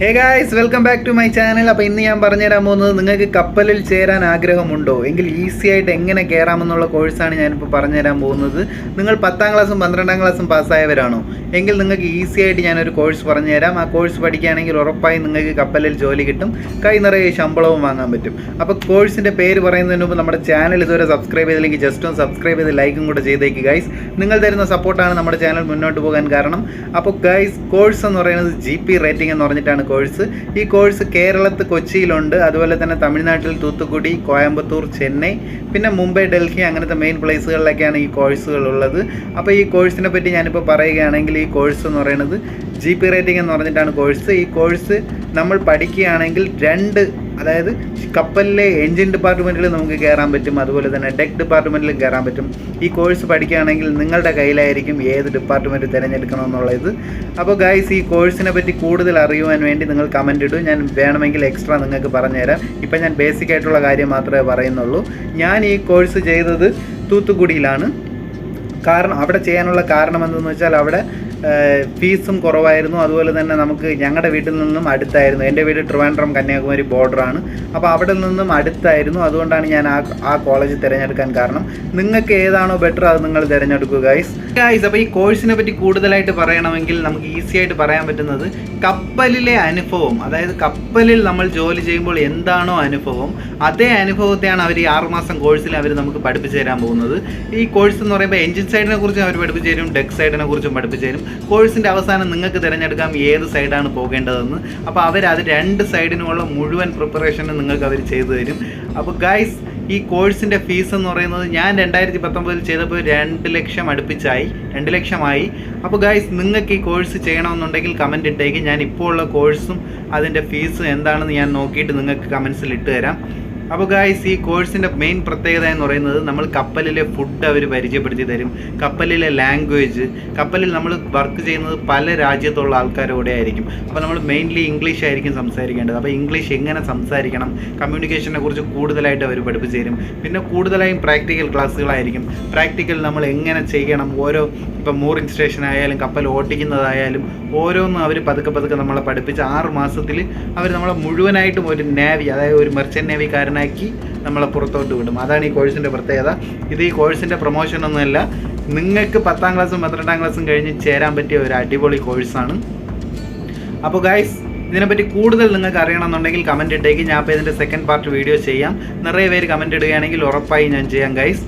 Hey guys welcome back to my channel അപ്പോൾ ഇന്ന് ഞാൻ പറഞ്ഞുതരാൻ പോകുന്നത് നിങ്ങൾക്ക് കപ്പലിൽ ചേരാൻ ആഗ്രഹമുണ്ടോ? എങ്കിൽ ഈസി ആയിട്ട് എങ്ങനെ കയറാമെന്നുള്ള കോഴ്സാണ് ഞാനിപ്പോൾ പറഞ്ഞുതരാൻ പോകുന്നത്. നിങ്ങൾ പത്താം ക്ലാസ്സും പന്ത്രണ്ടാം ക്ലാസ്സും പാസ്സായവരാണോ എങ്കിൽ നിങ്ങൾക്ക് ഈസി ആയിട്ട് ഞാനൊരു കോഴ്സ് പറഞ്ഞുതരാം. ആ കോഴ്സ് പഠിക്കുകയാണെങ്കിൽ ഉറപ്പായും നിങ്ങൾക്ക് കപ്പലിൽ ജോലി കിട്ടും. കൈ നിറയെ ശമ്പളവും വാങ്ങാൻ പറ്റും. അപ്പോൾ കോഴ്സിന്റെ പേര് പറയുന്നതിന് മുമ്പ് നമ്മുടെ ചാനൽ ഇതുവരെ സബ്സ്ക്രൈബ് ചെയ്തില്ലെങ്കിൽ ജസ്റ്റ് ഒന്ന് സബ്സ്ക്രൈബ് ചെയ്ത് ലൈക്കും കൂടെ ചെയ്തേക്ക് ഗൈസ് നിങ്ങൾ തരുന്ന സപ്പോർട്ടാണ് നമ്മുടെ ചാനൽ മുന്നോട്ട് പോകാൻ കാരണം. അപ്പോൾ ഗൈസ് കോഴ്സ് എന്ന് പറയുന്നത് ജി റേറ്റിംഗ് എന്ന് പറഞ്ഞിട്ടാണ് കോഴ്സ് ഈ കോഴ്സ് കേരളത്ത് കൊച്ചിയിലുണ്ട്. അതുപോലെ തന്നെ തമിഴ്നാട്ടിൽ തൂത്തുക്കുടി കോയമ്പത്തൂർ ചെന്നൈ പിന്നെ മുംബൈ ഡൽഹി അങ്ങനത്തെ മെയിൻ പ്ലേസുകളിലൊക്കെയാണ് ഈ കോഴ്സുകൾ ഉള്ളത് അപ്പോൾ ഈ കോഴ്സിനെ പറ്റി ഞാനിപ്പോൾ പറയുകയാണെങ്കിൽ ഈ കോഴ്സ് എന്ന് പറയുന്നത് ജി പി റേറ്റിംഗ് എന്ന് പറഞ്ഞിട്ടാണ് കോഴ്സ് ഈ കോഴ്സ് നമ്മൾ പഠിക്കുകയാണെങ്കിൽ രണ്ട് അതായത് കപ്പലിലെ എൻജിൻ ഡിപ്പാർട്ട്മെന്റിൽ നമുക്ക് കയറാൻ പറ്റും അതുപോലെ തന്നെ ഡെക്ക് ഡിപ്പാർട്ട്മെന്റിലും കയറാൻ പറ്റും. ഈ കോഴ്സ് പഠിക്കുകയാണെങ്കിൽ നിങ്ങളുടെ കയ്യിലായിരിക്കും ഏത് ഡിപ്പാർട്ട്മെന്റ് തിരഞ്ഞെടുക്കണമെന്നുള്ളത് അപ്പോൾ ഗൈസ് ഈ കോഴ്സിനെ പറ്റി കൂടുതൽ അറിയുവാൻ വേണ്ടി നിങ്ങൾ കമന്റ് ഇടും. ഞാൻ വേണമെങ്കിൽ എക്സ്ട്രാ നിങ്ങൾക്ക് പറഞ്ഞുതരാം. ഇപ്പം ഞാൻ ബേസിക് ആയിട്ടുള്ള കാര്യം മാത്രമേ പറയുന്നുള്ളൂ. ഞാൻ ഈ കോഴ്സ് ചെയ്തത് തൂത്തുക്കുടിയിലാണ്. കാരണം അവിടെ ചെയ്യാനുള്ള കാരണം എന്തെന്ന് വെച്ചാൽ അവിടെ ഫീസും കുറവായിരുന്നു. അതുപോലെ തന്നെ നമുക്ക് ഞങ്ങളുടെ വീട്ടിൽ നിന്നും അടുത്തായിരുന്നു. എന്റെ വീട് ട്രിവാൻഡ്രം കന്യാകുമാരി ബോർഡറാണ് അപ്പോൾ അവിടെ നിന്നും അടുത്തായിരുന്നു. അതുകൊണ്ടാണ് ഞാൻ ആ ആ കോളേജ് തിരഞ്ഞെടുക്കാൻ കാരണം. നിങ്ങൾക്ക് ഏതാണോ ബെറ്റർ അത് നിങ്ങൾ തിരഞ്ഞെടുക്കുക ഗൈസ് ഗൈസ് അപ്പോൾ ഈ കോഴ്സിനെ പറ്റി കൂടുതലായിട്ട് പറയണമെങ്കിൽ നമുക്ക് ഈസി ആയിട്ട് പറയാൻ പറ്റുന്നത് കപ്പലിലെ അനുഭവം. അതായത് കപ്പലിൽ നമ്മൾ ജോലി ചെയ്യുമ്പോൾ എന്താണോ അനുഭവം അതേ അനുഭവത്തെയാണ് അവർ ഈ ആറുമാസം കോഴ്സിൽ അവർ നമുക്ക് പഠിപ്പിച്ചു തരാൻ പോകുന്നത്. ഈ കോഴ്സ് എന്ന് പറയുമ്പോൾ എൻജിൻ സൈഡിനെ കുറിച്ചും അവർ പഠിപ്പിച്ചു തരും ഡെക്ക് സൈഡിനെ കുറിച്ചും പഠിപ്പിച്ചു തരും. കോഴ്സിന്റെ അവസാനം നിങ്ങൾക്ക് തിരഞ്ഞെടുക്കാം ഏത് സൈഡാണ് പോകേണ്ടതെന്ന്. അപ്പോൾ അവർ അത് രണ്ട് സൈഡിനുമുള്ള മുഴുവൻ പ്രിപ്പറേഷനും നിങ്ങൾക്ക് അവർ ചെയ്തു തരും. അപ്പോൾ ഗൈസ് ഈ കോഴ്സിന്റെ ഫീസ് എന്ന് പറയുന്നത് ഞാൻ രണ്ടായിരത്തി പത്തൊമ്പതിൽ ചെയ്തപ്പോൾ രണ്ട് ലക്ഷം അടുപ്പിച്ചായി. രണ്ട് ലക്ഷമായി. അപ്പോൾ ഗൈസ് നിങ്ങൾക്ക് ഈ കോഴ്സ് ചെയ്യണമെന്നുണ്ടെങ്കിൽ കമന്റ് ഇട്ടേക്ക്. ഞാൻ ഇപ്പോൾ ഉള്ള കോഴ്സും അതിന്റെ ഫീസും എന്താണെന്ന് ഞാൻ നോക്കിയിട്ട് നിങ്ങൾക്ക് കമൻസിൽ ഇട്ട് തരാം. അപ്പോൾ ഗായ്സ് ഈ കോഴ്സിന്റെ മെയിൻ പ്രത്യേകത എന്ന് പറയുന്നത് നമ്മൾ കപ്പലിലെ ഫുഡ് അവർ പരിചയപ്പെടുത്തി തരും. കപ്പലിലെ ലാംഗ്വേജ് കപ്പലിൽ നമ്മൾ വർക്ക് ചെയ്യുന്നത് പല രാജ്യത്തുള്ള ആൾക്കാരോടെ ആയിരിക്കും. അപ്പോൾ നമ്മൾ മെയിൻലി ഇംഗ്ലീഷ് ആയിരിക്കും സംസാരിക്കേണ്ടത്. അപ്പോൾ ഇംഗ്ലീഷ് എങ്ങനെ സംസാരിക്കണം കമ്മ്യൂണിക്കേഷനെ കുറിച്ച് കൂടുതലായിട്ട് അവർ പഠിപ്പിച്ചു തരും. പിന്നെ കൂടുതലായും പ്രാക്ടിക്കൽ ക്ലാസ്സുകളായിരിക്കും പ്രാക്ടിക്കൽ നമ്മൾ എങ്ങനെ ചെയ്യണം ഓരോ ഇപ്പം മൂറിംഗ് സ്റ്റേഷൻ ആയാലും കപ്പൽ ഓട്ടിക്കുന്നതായാലും ഓരോന്നും അവർ പതുക്കെ പതുക്കെ നമ്മളെ പഠിപ്പിച്ച് ആറ് മാസത്തിൽ അവർ നമ്മളെ മുഴുവനായിട്ടും ഒരു നേവി അതായത് ഒരു മെർച്ചന്റ് നേവിക്കാരനാക്കി നമ്മളെ പുറത്തോട്ട് വിടും. അതാണ് ഈ കോഴ്സിന്റെ പ്രത്യേകത. ഇത് ഈ കോഴ്സിന്റെ പ്രൊമോഷനൊന്നുമല്ല നിങ്ങൾക്ക് പത്താം ക്ലാസ്സും പന്ത്രണ്ടാം ക്ലാസ്സും കഴിഞ്ഞ് ചേരാൻ പറ്റിയ ഒരു അടിപൊളി കോഴ്സാണ്. അപ്പോൾ ഗൈസ് ഇതിനെപ്പറ്റി കൂടുതൽ നിങ്ങൾക്ക് അറിയണമെന്നുണ്ടെങ്കിൽ കമന്റ് ഇട്ടേക്ക്. ഞാൻ അപ്പോൾ ഇതിന്റെ സെക്കൻഡ് പാർട്ട് വീഡിയോ ചെയ്യാം. നിറയെ പേര് കമന്റ് ഇടുകയാണെങ്കിൽ ഉറപ്പായി ഞാൻ ചെയ്യാം ഗൈസ്